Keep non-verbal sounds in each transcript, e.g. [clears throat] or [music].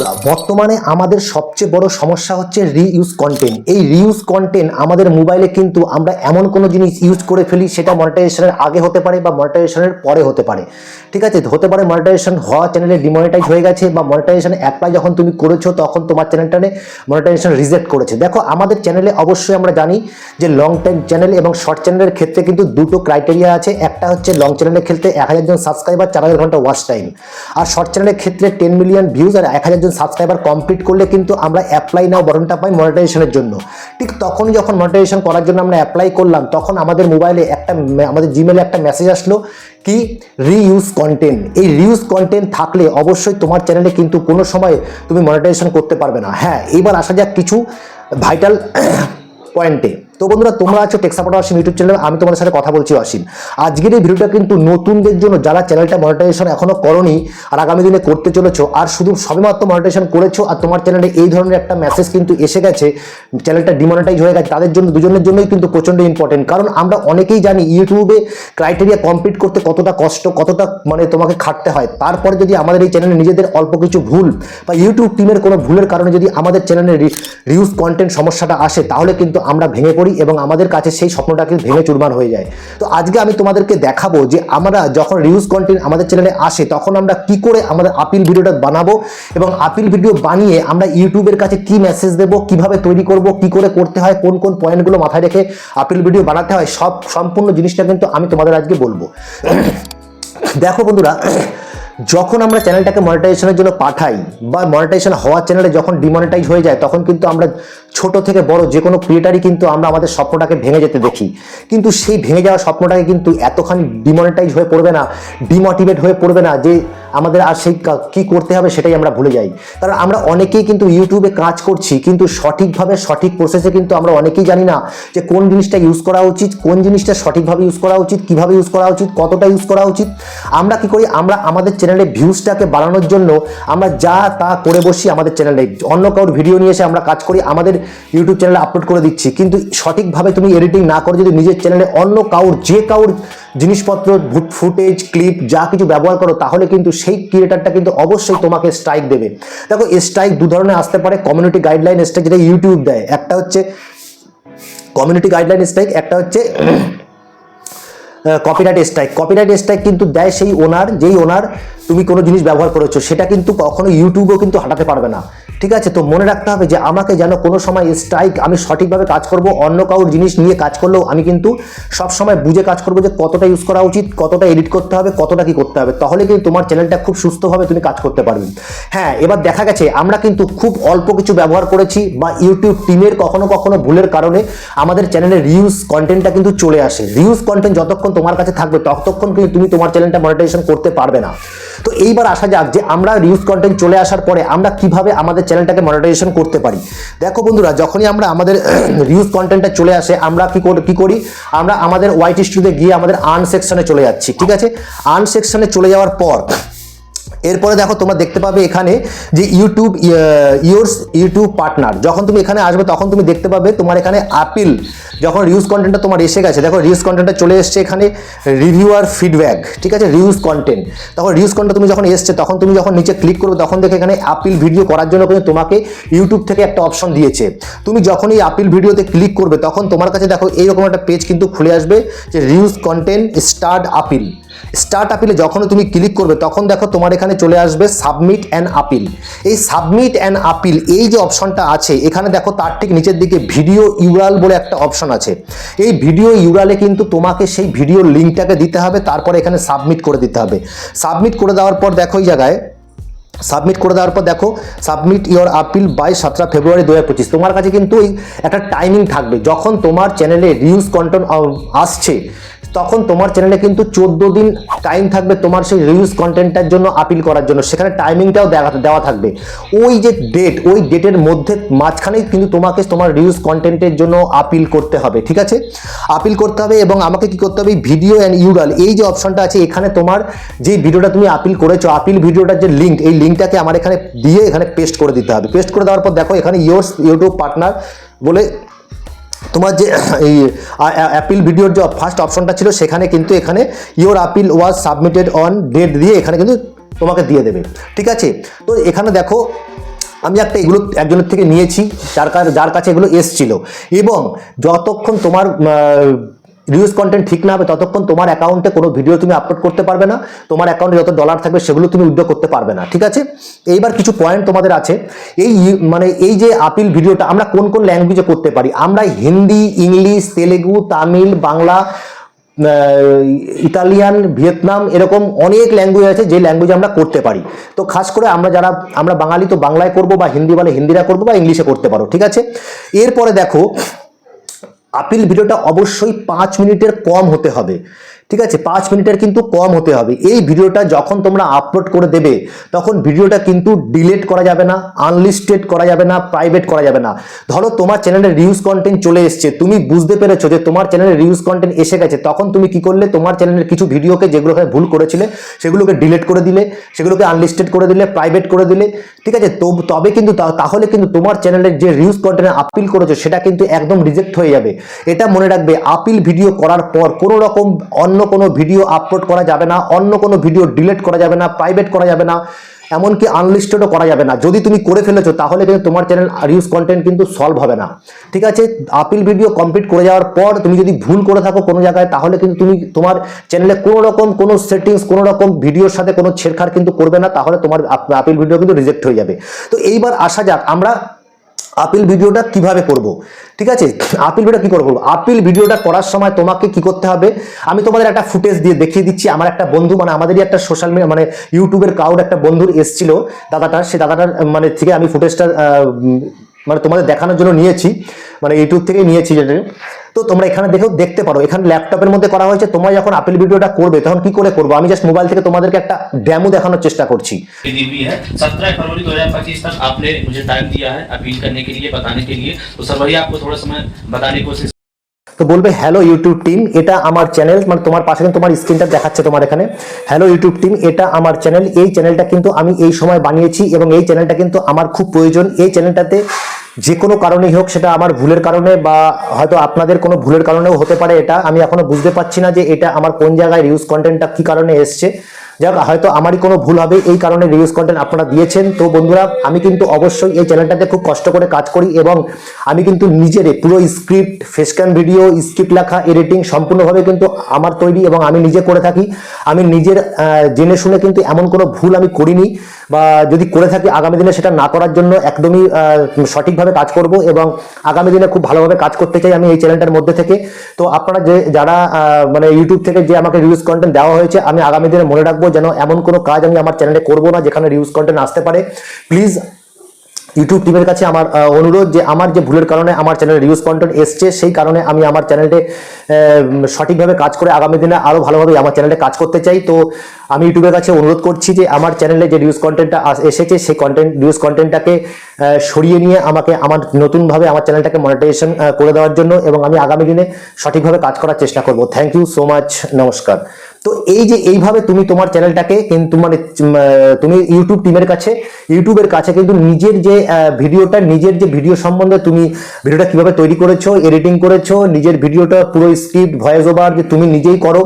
বন্ধুরা, বর্তমানে আমাদের সবচেয়ে বড় সমস্যা হচ্ছে রিইউজ কন্টেন্ট এই রিইউজ কন্টেন্ট আমাদের মোবাইলে কিন্তু আমরা এমন কোনো জিনিস ইউজ করে ফেলি, সেটা মনিটাইজেশনের আগে হতে পারে বা মনিটাইজেশনের পরে হতে পারে। ঠিক আছে? হতে পারে মনিটাইজেশন হওয়া চ্যানেলে ডিমনিটাইজ হয়ে গেছে বা মনিটাইজেশন অ্যাপ্লাই যখন তুমি করেছ, তখন তোমার চ্যানেলটানে মনিটাইজেশন রিজেক্ট করেছে। দেখো, আমাদের চ্যানেলে অবশ্যই আমরা জানি যে লং টাইম চ্যানেল এবং শর্ট চ্যানেলের ক্ষেত্রে কিন্তু দুটো ক্রাইটেরিয়া আছে। একটা হচ্ছে লং চ্যানেলের ক্ষেত্রে এক হাজার জন সাবস্ক্রাইবার চার হাজার ঘণ্টা ওয়াচ টাইম আর শর্ট চ্যানেলের ক্ষেত্রে টেন মিলিয়ন ভিউজ আর এক হাজার জন সাবস্ক্রাইবার কমপ্লিট করলে কিন্তু আমরা অ্যাপ্লাই নাও বটনটা পাই মনিটাইজেশনের জন্য। ঠিক তখনই যখন মনিটাইজেশন করার জন্য আমরা অ্যাপ্লাই করলাম, তখন আমাদের মোবাইলে একটা আমাদের জিমেলে একটা মেসেজ আসলো কি রিইউজ কন্টেন্ট এই রিউজ কন্টেন্ট থাকলে অবশ্যই তোমার চ্যানেলে কিন্তু কোনো সময় তুমি মনিটাইজেশন করতে পারবে না। হ্যাঁ এবার আসা যাক কিছু ভাইটাল পয়েন্টে তো বন্ধুরা, তোমরা আছো টেক সাপোর্ট অসীম ইউটিউব চ্যানেলে আমি তোমাদের সাথে কথা বলছি অসীম। আজকের এই ভিডিওটা কিন্তু নতুনদের জন্য যারা চ্যানেলটা মনিটাইজেশন এখনও করনি আর আগামী দিনে করতে চলেছো আর শুধু সবেমাত্র মনিটাইজেশন করেছ আর তোমার চ্যানেলে এই ধরনের একটা মেসেজ কিন্তু এসে গেছে চ্যানেলটা ডিমনিটাইজ হয়ে গেছে, তাদের জন্য, দুজনের জন্যই কিন্তু প্রচণ্ড ইম্পর্টেন্ট কারণ আমরা অনেকেই জানি ইউটিউবে ক্রাইটেরিয়া কমপ্লিট করতে কতটা কষ্ট, কতটা মানে তোমাকে খাটতে হয়। তারপরে যদি আমাদের এই চ্যানেলে নিজেদের অল্প কিছু ভুল বা ইউটিউব টিমের কোনো ভুলের কারণে যদি আমাদের চ্যানেলে রিউজ কন্টেন্ট সমস্যাটা আসে, তাহলে কিন্তু আমরা ভেঙে পড়ি। এবং আমাদের কাছে সেই স্বপ্নটাকে ভেঙে চুরমার হয়ে যায়। তো আজকে আমি তোমাদেরকে দেখাবো যে আমরা যখন রিউজ কন্টেন্ট আমাদের চ্যানেলে আসে, তখন আমরা কি করে আমাদের আপিল ভিডিওটা বানাবো এবং আপিল ভিডিও বানিয়ে আমরা ইউটিউবের কাছে কি মেসেজ দেবো, কীভাবে তৈরি করব, কি করে করতে হয়, কোন কোন পয়েন্টগুলো মাথায় রেখে আপিল ভিডিও বানাতে হয়, সব সম্পূর্ণ জিনিসটা কিন্তু আমি তোমাদের আজকে বলব। [coughs] দেখো বন্ধুরা যখন আমরা চ্যানেলটাকে মনিটাইজেশনের জন্য পাঠাই বা মনিটাইজেশন হওয়ার চ্যানেলে যখন ডিমনিটাইজ হয়ে যায়, তখন কিন্তু আমরা ছোট থেকে বড় যে কোনো ক্রিয়েটারই কিন্তু আমরা আমাদের স্বপ্নটাকে ভেঙে যেতে দেখি। কিন্তু সেই ভেঙে যাওয়া স্বপ্নটাকে কিন্তু এতখানি ডিমনিটাইজ হয়ে পড়বে না ডিমোটিভেট হয়ে পড়বে না যে আমাদের আর সেই কা- করতে হবে সেটাই আমরা ভুলে যাই। কারণ আমরা অনেকেই কিন্তু ইউটিউবে কাজ করছি, কিন্তু সঠিকভাবে, সঠিক প্রসেসে কিন্তু আমরা অনেকেই জানি না যে কোন জিনিসটা ইউজ করা উচিত, কোন জিনিসটা সঠিকভাবে ইউজ করা উচিত, কীভাবে ইউজ করা উচিত, কতটা ইউজ করা উচিত। আমরা কি করি? আমরা আমাদের চ্যানেলে ভিউজটাকে বাড়ানোর জন্য আমরা যা তা করে বসি আমাদের চ্যানেলে অন্য কারোর ভিডিও নিয়ে এসে আমরা কাজ করি, আমাদের ইউটিউব চ্যানেলে আপলোড করে দিচ্ছি। কিন্তু সঠিকভাবে তুমি এডিটিং না করে যদি নিজের চ্যানেলে অন্য কাউর, যে কাউর জিনিসপত্র ফুটেজ ক্লিপ যা কিছু ব্যবহার করো, তাহলে কিন্তু সেই ক্রিয়েটারটা কিন্তু অবশ্যই তোমাকে স্ট্রাইক দেবে। দেখো স্ট্রাইক দু ধরনের আসতে পারে কমিউনিটি গাইডলাইন স্ট্রাইক যেটা ইউটিউব দেয়। একটা হচ্ছে কমিউনিটি গাইডলাইন স্ট্রাইক একটা হচ্ছে কপিরাইট স্ট্রাইক কপিরাইট স্ট্রাইক কিন্তু দেয় সেই ওনার যেই ওনার তুমি কোনো জিনিস ব্যবহার করেছ, সেটা কিন্তু কখনো ইউটিউবও কিন্তু হাঁটাতে পারবে না। ঠিক আছে? তো মনে রাখতে হবে যে আমাকে যেন কোনো সময় স্ট্রাইক আমি সঠিকভাবে কাজ করব, অন্য কারোর জিনিস নিয়ে কাজ করলেও আমি কিন্তু সব সময় বুঝে কাজ করব যে কতটা ইউজ করা উচিত, কতটা এডিট করতে হবে, কতটা কি করতে হবে। তাহলে কিন্তু তোমার চ্যানেলটা খুব সুস্থভাবে তুমি কাজ করতে পারবে। হ্যাঁ এবার দেখা গেছে, আমরা কিন্তু খুব অল্প কিছু ব্যবহার করেছি বা ইউটিউব টিমের কখনো কখনো ভুলের কারণে আমাদের চ্যানেলে রিউজ কন্টেন্টটা কিন্তু চলে আসে। রিউজ কন্টেন্ট যতক্ষণ তোমার কাছে থাকবে, ততক্ষণ কিন্তু তুমি তোমার চ্যানেলটা মনিটাইজেশন করতে পারবে না। তো এইবার আসা যাক যে আমরা রিউজ কন্টেন্ট চলে আসার পরে আমরা কীভাবে আমাদের চ্যানেলটাকে মনিটাইজেশন করতে পারি। দেখো বন্ধুরা, যখনই আমরা আমাদের [clears throat] রিউজ কন্টেন্টটা চলে আসে, আমরা কি করি কি করি? আমরা আমাদের ওয়াইট স্টুডিওতে গিয়ে আমাদের আর্ন সেকশনে চলে যাচ্ছি, ঠিক আছে? আর্ন সেকশনে চলে যাওয়ার পর এরপরে দেখো তোমরা দেখতে পাবে এখানে যে ইউটিউব ইয়োর্স ইউটিউব পার্টনার যখন তুমি এখানে আসবে তখন তুমি দেখতে পাবে তোমার এখানে আপিল যখন রিউজ কন্টেন্টটা তোমার এসে গেছে, দেখো রিউজ কন্টেন্টটা চলে এসছে এখানে রিভিউয়ার ফিডব্যাক ঠিক আছে? রিউজ কন্টেন্ট তখন রিউজ কন্টেন্ট তুমি যখন এসছে, তখন তুমি যখন নিচে ক্লিক করবে, তখন দেখে এখানে আপিল ভিডিও করার জন্য কিন্তু তোমাকে ইউটিউব থেকে একটা অপশন দিয়েছে। তুমি যখন এই আপিল ভিডিওতে ক্লিক করবে, তখন তোমার কাছে দেখো এইরকম একটা পেজ কিন্তু খুলে আসবে যে reuse content start appeal start আপিলে যখন তুমি ক্লিক করবে, তখন দেখো তোমার এখানে চলে আসবে সাবমিট অ্যান্ড আপিল এই সাবমিট অ্যান্ড আপিল এই যে অপশনটা আছে, এখানে দেখো তার ঠিক নিচের দিকে ভিডিও ইউরাল বলে একটা অপশন আছে। এই ভিডিও ইউরালে কিন্তু তোমাকে সেই ভিডিও লিঙ্কটাকে দিতে হবে, তারপরে এখানে সাবমিট করে দিতে হবে। সাবমিট করে দেওয়ার পর দেখো এই জায়গায় সাবমিট করে দেওয়ার পর দেখো সাবমিট ইওর আপিল বাই সাতটা ফেব্রুয়ারি দু হাজার পঁচিশ। তোমার কাছে কিন্তু একটা টাইমিং থাকবে, যখন তোমার চ্যানেলে রিউজ কন্টেন্ট আসছে তখন তোমার চ্যানেলে কিন্তু চোদ্দ দিন টাইম থাকবে তোমার সেই রিউজ কন্টেন্টটার জন্য আপিল করার জন্য। সেখানে টাইমিংটাও দেওয়া থাকবে। ওই যে ডেট ওই ডেটের মধ্যে মাঝখানেই কিন্তু তোমাকে তোমার রিউজ কন্টেন্টের জন্য আপিল করতে হবে, ঠিক আছে? আপিল করতে হবে এবং আমাকে কি করতে হবে? ভিডিও অ্যান্ড ইউরাল এই যে অপশনটা আছে, এখানে তোমার যে ভিডিওটা তুমি আপিল করেছ আপিল ভিডিওটার যে লিঙ্ক এই লিঙ্কটাকে আমার এখানে দিয়ে এখানে পেস্ট করে দিতে হবে। পেস্ট করে দেওয়ার পর দেখো, এখানে ইয়োর্স ইউটিউব পার্টনার বলে তোমার যে, [clears throat] এই অ্যাপিল ভিডিওর যে ফার্স্ট অপশনটা ছিল, সেখানে কিন্তু এখানে your appeal was submitted on date দিয়ে এখানে কিন্তু তোমাকে দিয়ে দেবে। ঠিক আছে? তো এখানে দেখো, আমি একটা এগুলো একজনের থেকে নিয়েছি, যার যার কাছে এগুলো এসছিল। এবং যতক্ষণ তোমার রিউজ কন্টেন্ট ঠিক না হবে, ততক্ষণ তোমার অ্যাকাউন্টে কোনো ভিডিও তুমি আপলোড করতে পারবে না। তোমার অ্যাকাউন্টে যত ডলার থাকবে, সেগুলো তুমি উইথড্র করতে পারবে না, ঠিক আছে? এইবার কিছু পয়েন্ট তোমাদের আছে। এই মানে এই যে আপিল ভিডিওটা আমরা কোন কোন ল্যাঙ্গুয়েজে করতে পারি? আমরা Hindi, English, Telugu, Tamil, Bangla Italian, Vietnam, এরকম অনেক ল্যাঙ্গুয়েজ আছে যে ল্যাঙ্গুয়েজ আমরা করতে পারি। তো খাস করে আমরা যারা, আমরা বাঙালি তো বাংলায় করব বা হিন্দি বলে হিন্দিরা করব বা ইংলিশে করতে পারো, ঠিক আছে? এরপরে দেখো আপিল ভিডিওটা অবশ্যই পাঁচ মিনিটের কম হতে হবে। ঠিক আছে, পাঁচ মিনিটের কিন্তু কম হতে হবে। এই ভিডিওটা যখন তোমরা আপলোড করে দেবে, তখন ভিডিওটা কিন্তু ডিলেট করা যাবে না আনলিস্টেড করা যাবে না প্রাইভেট করা যাবে না। ধরো তোমার চ্যানেলে রিউজ কন্টেন্ট চলে এসছে, তুমি বুঝতে পেরেছ যে তোমার চ্যানেলে রিউজ কন্টেন্ট এসে গেছে, তখন তুমি কি করলে? তোমার চ্যানেলের কিছু ভিডিওকে যেগুলো ভুল করেছিলে, সেগুলোকে ডিলেট করে দিলে, সেগুলোকে আনলিস্টেড করে দিলে প্রাইভেট করে দিলে, ঠিক আছে? তো তবে কিন্তু তাহলে কিন্তু তোমার চ্যানেলের যে রিউজ কন্টেন্ট আপিল করেছ, সেটা কিন্তু একদম রিজেক্ট হয়ে যাবে। এটা মনে রাখবে আপিল ভিডিও করার পর কোনো রকম অন্য কোনো ভিডিও আপলোড করা যাবে না, অন্য কোনো ভিডিও ডিলেট করা যাবে না প্রাইভেট করা যাবে না, এমনকি আনলিস্টেডও করা যাবে না। যদি তুমি করে ফেলেছো, তাহলে কিন্তু তোমার চ্যানেল রিউজ কন্টেন্ট কিন্তু সলভ হবে না। ঠিক আছে? আপিল ভিডিও কমপ্লিট করে যাওয়ার পর তুমি যদি ভুল করে থাকো কোনো জায়গায়, তাহলে কিন্তু তুমি তোমার চ্যানেলে কোনো রকম কোনো সেটিংস কোনো রকম ভিডিওর সাথে কোনো ছেড়খাড় কিন্তু করবে না, তাহলে তোমার আপিল ভিডিও কিন্তু রিজেক্ট হয়ে যাবে। তো এইবার আসা যাক, আমরা আপিল ভিডিওটা কীভাবে করব? ঠিক আছে? আপিল ভিডিও কি করে করব আপিল ভিডিওটা করার সময় তোমাকে কি করতে হবে? আমি তোমাদের একটা ফুটেজ দিয়ে দেখিয়ে দিচ্ছি। আমার একটা বন্ধু মানে আমাদেরই একটা সোশ্যাল মিডিয়া মানে ইউটিউবের কাউড একটা বন্ধুর এসছিল, দাদাটা। সে দাদাটার মানে থেকে আমি ফুটেজটা মানে তোমাদের দেখানোর জন্য নিয়েছি। মানে ইউটিউব থেকে নিয়েছি যেটা। তো তোমরা এখানে দেখেও দেখতে পারো এখানে ল্যাপটপের মধ্যে করা হয়েছে তোমরা যখন আপিল ভিডিওটা করবে তখন কি করে করবো আমি জাস্ট মোবাইল থেকে তোমাদেরকে একটা ড্যামো দেখানোর চেষ্টা করছি दी हुई है सत्रह फरवरी 2025 तक आपने मुझे टाइम दिया है अपील करने के लिए बताने के लिए तो सर वही आपको थोड़ा समय बताने की कोशिश তো বলবে হ্যালো ইউটিউব টিম এটা আমার চ্যানেল মানে তোমার পাশে কিন্তু তোমার স্ক্রিনটা দেখাচ্ছে তোমার এখানে হ্যালো ইউটিউব টিম এটা আমার চ্যানেল এই চ্যানেলটা কিন্তু আমি এই সময় বানিয়েছি এবং এই চ্যানেলটা কিন্তু আমার খুব প্রয়োজন এই চ্যানেলটাতে যে কোনো কারণেই হোক সেটা আমার ভুলের কারণে বা হয়তো আপনাদের কোনো ভুলের কারণেও হতে পারে এটা। আমি এখনও বুঝতে পারছি না যে এটা আমার কোন জায়গায় রিউজ কন্টেন্টটা কি কারণে এসছে। যাক, হয়তো আমারই কোনো ভুল হবে, এই কারণে রিউজ কন্টেন্ট আপনারা দিয়েছেন। তো বন্ধুরা, আমি কিন্তু অবশ্যই এই চ্যানেলটাতে খুব কষ্ট করে কাজ করি এবং আমি কিন্তু নিজেরে পুরো স্ক্রিপ্ট ফেসক্যান ভিডিও স্ক্রিপ্ট লেখা এডিটিং সম্পূর্ণভাবে কিন্তু আমার তৈরি এবং আমি নিজে করে থাকি। আমি নিজের জেনে শুনে কিন্তু এমন কোনো ভুল আমি করিনি বা যদি করে থাকি, আগামী দিনে সেটা না করার জন্য একদমই সঠিকভাবে কাজ করব এবং আগামী দিনে খুব ভালোভাবে কাজ করতে চাই আমি এই চ্যানেলটার মধ্যে থেকে। তো আপনারা যে, যারা মানে ইউটিউব থেকে যে আমাকে রিউজ কন্টেন্ট দেওয়া হয়েছে, আমি আগামী দিনে মনে রাখব যেন এমন কোনো কাজ আমি আমার চ্যানেলে করব না, যেখানে রিউজ কন্টেন্ট আসতে পারে। প্লিজ ইউটিউব টিমের কাছে আমার অনুরোধ যে আমার যে ভুলের কারণে আমার চ্যানেলে রিউজ কন্টেন্ট এসছে, সেই কারণে আমি আমার চ্যানেলটে সঠিকভাবে কাজ করে আগামী দিনে আরও ভালোভাবে আমার চ্যানেলে কাজ করতে চাই। তো আমি ইউটিউবের কাছে অনুরোধ করছি যে আমার চ্যানেলে যে রিউজ কন্টেন্টটা এসেছে, সেই কন্টেন্ট রিউজ কন্টেন্টটাকে সরিয়ে নিয়ে আমাকে আমার নতুনভাবে আমার চ্যানেলটাকে মনিটাইজেশন করে দেওয়ার জন্য এবং আমি আগামী দিনে সঠিকভাবে কাজ করার চেষ্টা করব। থ্যাংক ইউ সো মাচ নমস্কার। তো এই যে এইভাবে তুমি তোমার চ্যানেলটাকে কিন্তু মানে তুমি ইউটিউব টিমের কাছে ইউটিউবের কাছে কিন্তু নিজের যে ভিডিওটা, নিজের যে ভিডিও সম্বন্ধে তুমি ভিডিওটা কীভাবে তৈরি করেছ এডিটিং করেছ, নিজের ভিডিওটা পুরো স্ক্রিপ্ট ভয়েস ওভার যে তুমি নিজেই করো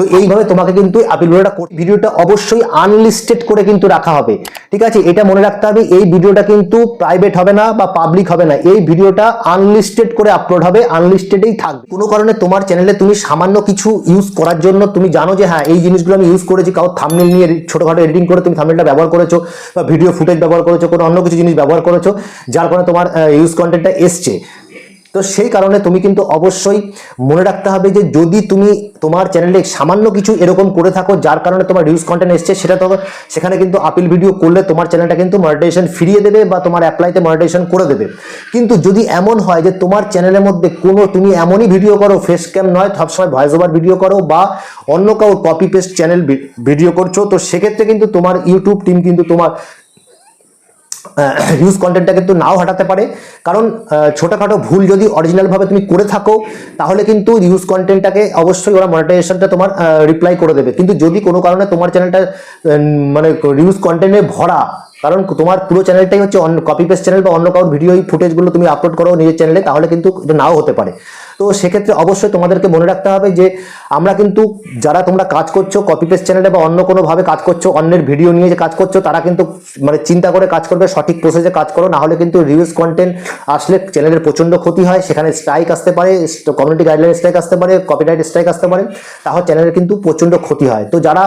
তো এইভাবে তোমাকে কিন্তু আপিল ভিডিওটা কর- ভিডিওটা অবশ্যই আনলিস্টেড করে কিন্তু রাখা হবে। ঠিক আছে? এটা মনে রাখতে হবে, এই ভিডিওটা কিন্তু প্রাইভেট হবে না বা পাবলিক হবে না। এই ভিডিওটা আনলিস্টেড করে আপলোড হবে আনলিস্টেডেই থাকবে। কোনো কারণে তোমার চ্যানেলে তুমি সামান্য কিছু ইউজ করার জন্য তুমি জানো যে হ্যাঁ এই জিনিসগুলো আমি ইউজ করেছি কাউ থামনেল নিয়ে ছোটোখাটো এডিটিং করে তুমি থামনেলটা ব্যবহার করেছ বা ভিডিও ফুটেজ ব্যবহার করেছ, কোনো অন্য কিছু জিনিস ব্যবহার করেছ, যার কারণে তোমার ইউজ কন্টেন্টটা এসছে। তো সেই কারণে তুমি কিন্তু অবশ্যই মনে রাখতে হবে যে যদি তুমি তোমার চ্যানেলে সামান্য কিছু এরকম করে থাকো, যার কারণে তোমার রিউজ কন্টেন্ট এসছে, সেটা তো সেখানে কিন্তু আপিল ভিডিও করলে তোমার চ্যানেলটা কিন্তু মনিটাইজেশন ফিরিয়ে দেবে বা তোমার অ্যাপ্লাইতে মনিটাইজেশন করে দেবে। কিন্তু যদি এমন হয় যে তোমার চ্যানেলের মধ্যে কোনো তুমি এমনই ভিডিও করো ফেস ক্যাম নয়, সবসময় ভয়েস ওভার ভিডিও করো বা অন্য কাউ কপি পেস্ট চ্যানেল ভিডিও করছ, তো সেক্ষেত্রে কিন্তু তোমার ইউটিউব টিম কিন্তু তোমার হিউজ কন্টেন্টটা কিন্তু নাও হাঁটাতে পারে। কারণ ছোটোখাটো ছোটখাটো ভুল যদি অরিজিনালভাবে তুমি করে থাকো, তাহলে কিন্তু নিউজ কন্টেন্টটাকে অবশ্যই ওরা মনিটাইজেশনটা তোমার রিপ্লাই করে দেবে। কিন্তু যদি কোনো কারণে তোমার চ্যানেলটা মানে রিউজ কন্টেন্টে ভরা কারণ তোমার পুরো চ্যানেলটাই হচ্ছে অন্য কপি পেস্ট চ্যানেল বা অন্য কারোর ভিডিও ফুটেজগুলো তুমি আপলোড করো নিজের চ্যানেলে তাহলে কিন্তু এটা নাও হতে পারে। তো সেক্ষেত্রে অবশ্যই তোমাদেরকে মনে রাখতে হবে যে, আমরা কিন্তু যারা তোমরা কাজ করছ কপি পেস্ট চ্যানেলে বা অন্য কোনোভাবে কাজ করছ, অন্যের ভিডিও নিয়ে যে কাজ করছ, তারা কিন্তু মানে চিন্তা করে কাজ করবে, সঠিক প্রসেসে কাজ করো, না হলে কিন্তু রিউজ কন্টেন্ট আসলে চ্যানেলের প্রচণ্ড ক্ষতি হয়, সেখানে স্ট্রাইক আসতে পারে কমিউনিটি গাইডলাইন স্ট্রাইক আসতে পারে কপিরাইট স্ট্রাইক আসতে পারে, তাহলে চ্যানেলের কিন্তু প্রচণ্ড ক্ষতি হয়। তো যারা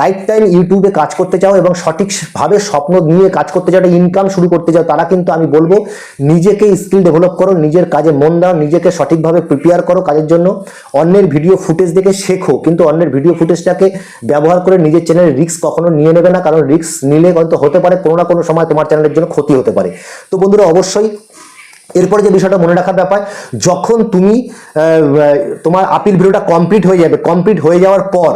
লাইফ টাইম ইউটিউবে কাজ করতে চাও এবং সঠিকভাবে স্বপ্ন নিয়ে কাজ করতে চাও ইনকাম শুরু করতে চাও তারা কিন্তু আমি বলব নিজেকে স্কিল ডেভেলপ করো, নিজের কাজে মন দাও, নিজেকে সঠিকভাবে প্রিপেয়ার করো কাজের জন্য। অন্যের ভিডিও ফুটেজ দেখে শেখো, কিন্তু অন্যের ভিডিও ফুটেজটাকে ব্যবহার করে নিজের চ্যানেলের রিস্ক কখনো নিয়ে নেবে না, কারণ রিক্স নিলে হয়তো হতে পারে, কোনো না কোনো সময় তোমার চ্যানেলের জন্য ক্ষতি হতে পারে। তো বন্ধুরা, অবশ্যই এরপরে যে বিষয়টা মনে রাখার ব্যাপার, যখন তুমি তোমার আপিল ভিডিওটা কমপ্লিট হয়ে যাবে কমপ্লিট হয়ে যাওয়ার পর,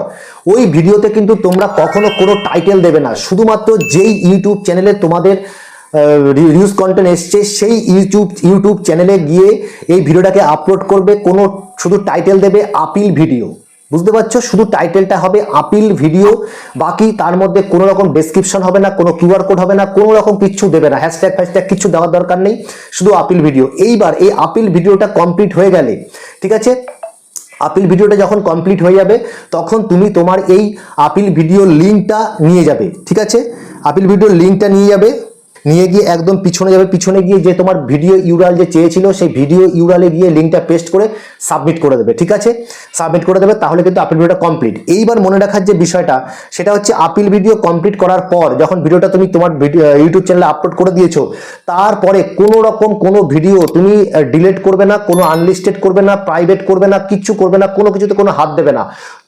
ওই ভিডিওতে কিন্তু তোমরা কখনো কোনো টাইটেল দেবে না। শুধুমাত্র যেই ইউটিউব চ্যানেলে তোমাদের রিউজ কন্টেন্ট এসছে, সেই ইউটিউব ইউটিউব চ্যানেলে গিয়ে এই ভিডিওটাকে আপলোড করবে, কোনো শুধু টাইটেল দেবে আপিল ভিডিও বুঝতে পারছ? শুধু টাইটেলটা হবে আপিল ভিডিও বাকি তার মধ্যে কোনো রকম ডেসক্রিপশন হবে না, কোনো কিউআর কোড হবে না, কোনো রকম কিচ্ছু দেবে না। হ্যাশট্যাগ ফ্যাশট্যাগ কিছু দেওয়ার দরকার নেই, শুধু আপিল ভিডিও এইবার এই আপিল ভিডিওটা কমপ্লিট হয়ে গেলে, ঠিক আছে? আপিল ভিডিওটা যখন কমপ্লিট হয়ে যাবে, তখন তুমি তোমার এই আপিল ভিডিও লিঙ্কটা নিয়ে যাবে, ঠিক আছে? আপিল ভিডিওর লিঙ্কটা নিয়ে যাবে নিয়ে গিয়ে একদম পিছনে যাবে, পিছনে গিয়ে যে তোমার ভিডিও ইউরাল যে চেয়েছিল, সেই ভিডিও ইউরালে গিয়ে লিঙ্কটা পেস্ট করে সাবমিট করে দেবে, ঠিক আছে? সাবমিট করে দেবে, তাহলে কিন্তু আপিল ভিডিওটা কমপ্লিট এইবার মনে রাখার যে বিষয়টা, সেটা হচ্ছে আপিল ভিডিও কমপ্লিট করার পর, যখন ভিডিওটা তুমি তোমার ইউটিউব চ্যানেলে আপলোড করে দিয়েছ, তারপরে কোনো রকম কোনো ভিডিও তুমি ডিলিট করবে না, কোনো আনলিস্টেড করবে না প্রাইভেট করবে না কিচ্ছু করবে না, কোনো কিছুতে কোনো হাত দেবে না।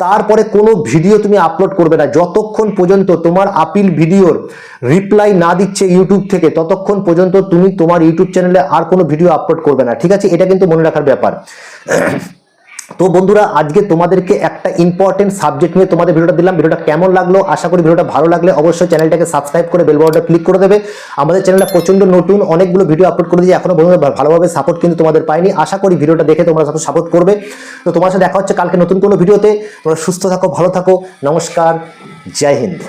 তারপরে কোনো ভিডিও তুমি আপলোড করবে না। যতক্ষণ পর্যন্ত তোমার আপিল ভিডিওর রিপ্লাই না দিচ্ছে ইউটিউব থেকে ততক্ষণ পর্যন্ত তুমি তোমার ইউটিউব চ্যানেলে আর কোনো ভিডিও আপলোড করবে না, ঠিক আছে? এটা কিন্তু মনে রাখার ব্যাপার। তো বন্ধুরা, আজকে তোমাদেরকে একটা ইম্পর্টেন্ট সাবজেক্ট নিয়ে তোমাদের ভিডিওটা দিলাম। ভিডিওটা কেমন লাগল? আশা করি ভিডিওটা ভালো লাগলে অবশ্যই চ্যানেলটাকে সাবস্ক্রাইব করে বেল বাটনটা ক্লিক করে দেবে। আমাদের চ্যানেলটা প্রচণ্ড নতুন অনেকগুলো ভিডিও আপলোড করে দিয়েছি। এখনও বন্ধুরা ভালোভাবে সাপোর্ট কিন্তু তোমাদের পাইনি। আশা করি ভিডিওটা দেখে তোমরা সাথে সাপোর্ট করবে। তো তোমার সাথে দেখা হচ্ছে কালকে নতুন কোনো ভিডিওতে তোমরা সুস্থ থাকো, ভালো থাকো। নমস্কার। জয় হিন্দ।